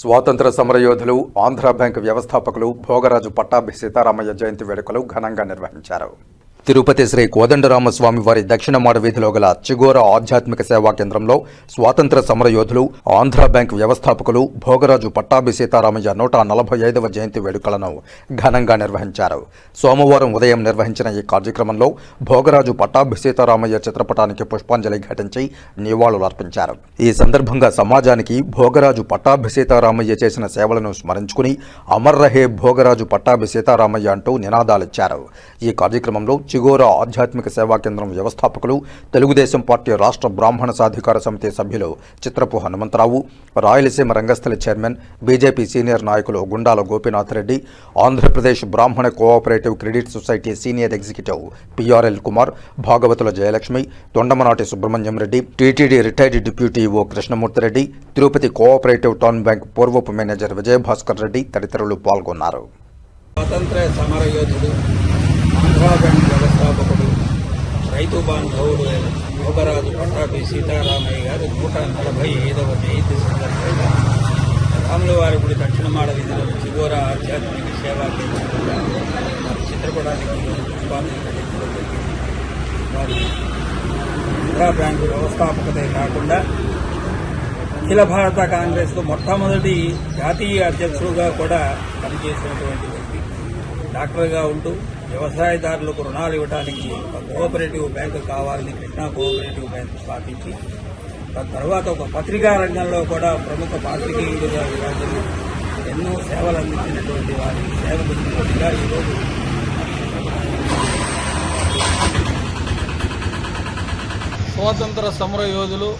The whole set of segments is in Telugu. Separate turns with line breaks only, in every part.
స్వాతంత్ర సమరయోధులు ఆంధ్ర బ్యాంక్ వ్యవస్థాపకులు భోగరాజు పట్టాభి సీతారామయ్య జయంతి వేడుకలు ఘనంగా నిర్వహించారు. తిరుపతి శ్రీ కోదండరామస్వామి వారి దక్షిణ మాడవీధిలో గల చిగోర ఆధ్యాత్మిక సేవా కేంద్రంలో స్వాతంత్ర సమరయోధులు ఆంధ్ర బ్యాంక్ వ్యవస్థాపకులు భోగరాజు పట్టాభి సీతారామయ్య నూట నలభై ఐదవ జయంతి వేడుకలను ఘనంగా నిర్వహించారు. సోమవారం ఉదయం నిర్వహించిన ఈ కార్యక్రమంలో భోగరాజు పట్టాభి సీతారామయ్య చిత్రపటానికి పుష్పాంజలి ఘటించి నివాళులర్పించారు. ఈ సందర్భంగా సమాజానికి భోగరాజు పట్టాభి సీతారామయ్య చేసిన సేవలను స్మరించుకుని అమర్ రహే భోగరాజు పట్టాభి సీతారామయ్య అంటూ నినాదాలిచ్చారు. ఈ కార్యక్రమంలో చిగోర ఆధ్యాత్మిక సేవా కేంద్రం వ్యవస్థాపకులు తెలుగుదేశం పార్టీ రాష్ట్ర బ్రాహ్మణ సాధికార సమితి సభ్యులు చిత్రపు హనుమంతరావు రాయలసీమ రంగస్థల చైర్మన్ బీజేపీ సీనియర్ నాయకులు Gundala Gopinath Reddy Andhra Pradesh Brahmana cooperative credit society senior executive PRL Kumar Bhagavatula Jayalakshmi Thondamanati Subrahmanyam Reddy TTD retired deputy O Krishnamurthy Reddy Tirupati cooperative town bank పూర్వపు మేనేజర్ విజయభాస్కర్ రెడ్డి తదితరులు పాల్గొన్నారు.
స్వాతంత్ర సమర యోధుడు బ్యాంక్ రైతు బాంధవుడు అయిన భోగరాజు పట్టాభి సీతారామయ్య గారు నూట నలభై ఐదవ జయంతి సందర్భంగా రాముల వారి గుడి దక్షిణమాడ వీధిలో చిగోర ఆధ్యాత్మిక సేవా చిత్రపటానికి వారి ఆంధ్రా బ్యాంకు వ్యవస్థాపకతే కాకుండా అఖిల భారత కాంగ్రెస్ మొట్టమొదటి జాతీయ అధ్యక్షుడుగా కూడా పనిచేసినటువంటి వ్యక్తి. డాక్టర్గా ఉంటూ వ్యవసాయదారులకు రుణాలు ఇవ్వడానికి ఒక కోఆపరేటివ్ బ్యాంకు కావాలని కృష్ణా కోఆపరేటివ్ బ్యాంకు స్థాపించి దాని తర్వాత ఒక పత్రికా రంగంలో కూడా ప్రముఖ పాత్రికేయుడిగా విరాజిల్లి ఎన్నో సేవలు అందించినటువంటి వారి సేవలు ఈరోజు
స్వాతంత్ర సమర యోధులు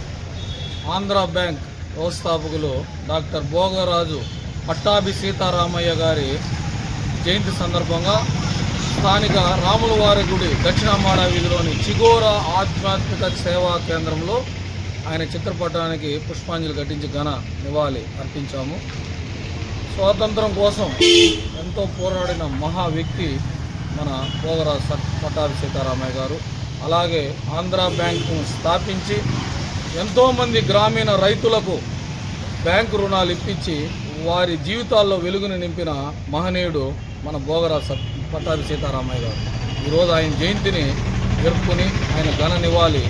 ఆంధ్ర బ్యాంక్ వ్యవస్థాపకులు డాక్టర్ భోగరాజు పట్టాభి సీతారామయ్య గారి జయంతి సందర్భంగా స్థానిక రాములవారి గుడి దక్షిణమాడ వీధిలోని చిగోర ఆధ్యాత్మిక సేవా కేంద్రంలో ఆయన చిత్రపటానికి పుష్పాంజలి ఘటించి ఘన నివాళి అర్పించాము. స్వాతంత్రం కోసం ఎంతో పోరాడిన మహా వ్యక్తి మన భోగరాజు పట్టాభి సీతారామయ్య గారు. అలాగే ఆంధ్ర బ్యాంకును స్థాపించి ఎంతోమంది గ్రామీణ రైతులకు బ్యాంకు రుణాలు ఇప్పించి వారి జీవితాల్లో వెలుగుని నింపిన మహనీయుడు మన భోగరాజు పట్టాభి సీతారామయ్య గారు. ఈరోజు ఆయన జయంతిని జరుపుకుని ఆయన ఘన నివాళి